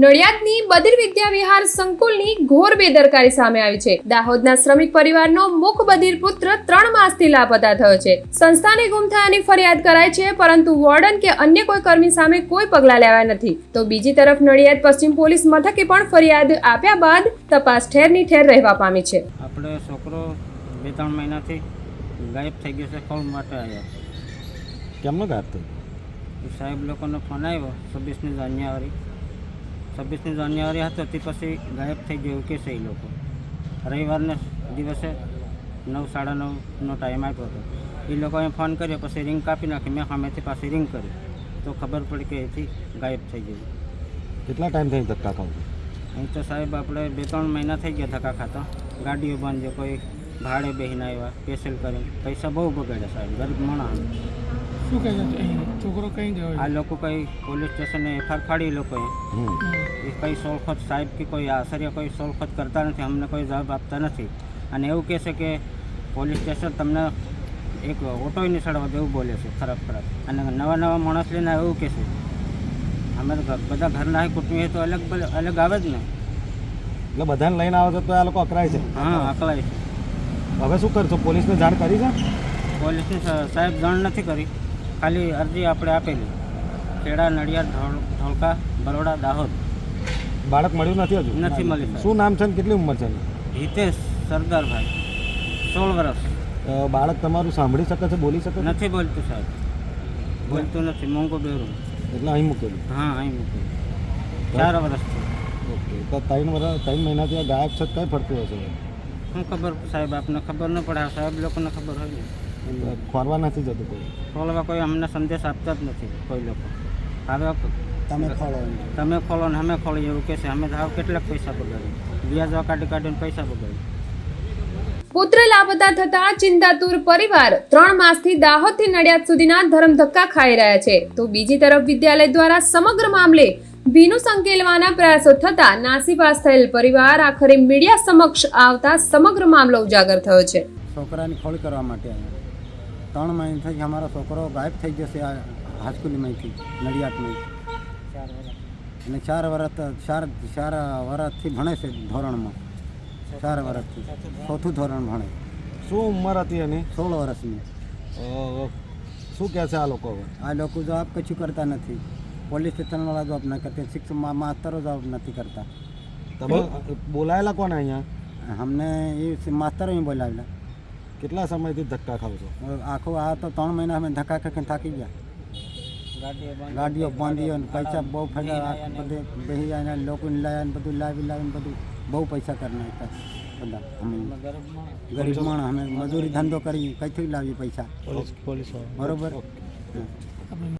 નડિયાદની બધિર વિદ્યા વિહાર સંકુલની ઘોર બેદરકારી સામે આવી છે. દાહોદના શ્રમિક પરિવારનો મુખ બદિર પુત્ર ત્રણ માસથી લાપતા થયો છે. સંસ્થાને ગુમ થયાની ફરિયાદ કરાય છે પરંતુ વોર્ડન કે અન્ય કોઈ કર્મી સામે કોઈ પગલાં લેવાયા નથી. તો બીજી તરફ નડિયાદ પશ્ચિમ પોલીસ મથકે પણ ફરિયાદ આપ્યા બાદ તપાસ ઠેરની ઠેર રહેવા પામી છે. આપણો છોકરો બે ત્રણ મહિનાથી ગાયબ થઈ ગયો છે કોલ માટે આવ્યા કેમનો ગાયબ થયો? સાહેબ લોકોનો ફોન આવ્યો છવ્વીસમી જાન્યુઆરી. છવ્વીસમી જાન્યુઆરી હતો તે પછી ગાયબ થઈ ગયો એવું છે એ લોકો. રવિવારને દિવસે નવ સાડા નવનો ટાઈમ આપ્યો હતો. એ લોકોએ ફોન કર્યો પછી રિંગ કાપી નાખી મેં સામેથી પાછી રિંગ કરી. તો ખબર પડી કે એથી ગાયબ થઈ ગયું. કેટલા ટાઈમ થઈ ધક્કા ખાવ અહીં તો સાહેબ આપણે બે ત્રણ મહિના થઈ ગયા ધક્કા ખાતા. ગાડીઓ બંધ કોઈ ભાડે બેહીને આવ્યા સ્પેશિયલ કરીને. પૈસા બહુ બગાડ્યા સાહેબ ગરીબ માણસ. શું કહે છે? છોકરો કઈ ગયો આ લોકો કંઈ પોલીસ સ્ટેશને એફઆર ફાડી લોકોએ. એ કંઈ સોલખત સાહેબ કે કોઈ આશ્ચર્ય કોઈ સોલખત કરતા નથી અમને કોઈ જવાબ આપતા નથી. અને એવું કહે છે કે પોલીસ સ્ટેશન તમને એક ઓટોય નહીં ચડવા એવું બોલે છે ખરાબ ખરાબ. અને નવા નવા માણસ લઈને એવું કહે છે અમે બધા ઘરના કુટુંબી તો અલગ અલગ આવે જ ને. એટલે બધાને લઈને આવે તો આ લોકો અકળાય છે. હા અકળાય છે. હવે શું કરશો? પોલીસને જાણ કરી છે? પોલીસની સાહેબ જાણ નથી કરી. ખાલી અરજી આપણે આપેલી. ખેડા નડિયાદ ધોળ- ધોળકા બરોડા દાહોદ. બાળક મળ્યું નથી હજુ? નથી મળી શું નામ છે ને કેટલી ઉંમર છે હિતેશ સરદારભાઈ. સોળ વર્ષ. બાળક તમારું સાંભળી શકે છે બોલી શકે નથી બોલતું સાહેબ. બોલતું નથી. મોંઘો બેરું. એટલે અહીં મૂકેલું? હા અહીં મૂકેલું. ચાર વર્ષથી ઓકે. તો ત્રણ વર્ષ ત્રણ મહિનાથી આ ગાયબ છે કઈ ફરતું હશે? શું ખબર સાહેબ? આપને ખબર ન પડે. સાહેબ લોકોને ખબર હોય ખોરવા નથી જતું કોઈ? ખોલવા કોઈ અમને સંદેશ આપતા જ નથી કોઈ લોકો. હવે તમે ખોલો તમે ખોલો ને અમે ખોલીએ એવું કહેશે. અમે તો હાવ કેટલાક પૈસા બગાડી વ્યાજ કાઢી કાઢીને પૈસા બગાડી પુત્ર લાપતા થતા ચિંતાતુર પરિવાર ત્રણ માસથી દાહોદથી નડિયાદ સુધીના ધરમ ધક્કા ખાઈ રહ્યા છે. તો બીજી તરફ વિદ્યાલય દ્વારા સમગ્ર મામલે ભીનું સંકેલવાના પ્રયાસો થતા નાસીપાસ થયેલ પરિવાર આખરે મીડિયા સમક્ષ આવતા સમગ્ર મામલો ઉજાગર થયો છે. છોકરાની ખોળ કરવા માટે આવ્યા ત્રણ મહિનાથી અમારો છોકરો ગાયબ થઈ જશે આ હાઈસ્કૂલમાંથી નડિયાદમાં. અને ચાર વર્ષ ચાર ચાર વર્ષથી ભણે છે ધોરણમાં. ચાર વર્ષથી ચોથું ધોરણ. ભણે. શું ઉંમર હતી એની? સોળ વર્ષની શું કહે છે આ લોકો આ લોકો જવાબ કશું કરતા નથી. પોલીસ સ્ટેશનવાળા જવાબ ન કરતા શિક્ષક માસ્તરો જવાબ નથી કરતા. તમે બોલાયેલા કોને અહીંયા? અમને એ માસ્તરો અહીં બોલાવેલા. કેટલા સમયથી ધક્કા ખાવ છો? આખો આ તો ત્રણ મહિના અમે ધક્કા ખાઈને થાકી ગયા. ગાડીઓ બંધ બાંધી અને પૈસા બહુ ફેલા બધે બેસી જાય ને લોકોને લાવ્યા ને બધું લાવી લાવીને બધું. બહુ પૈસા કરી નાખ્યા બધા અમે. ગરીબ માણસ. અમે મજૂરી ધંધો કરી કઈથી લાવી પૈસા? પોલીસ પોલીસ બરોબર? આપણે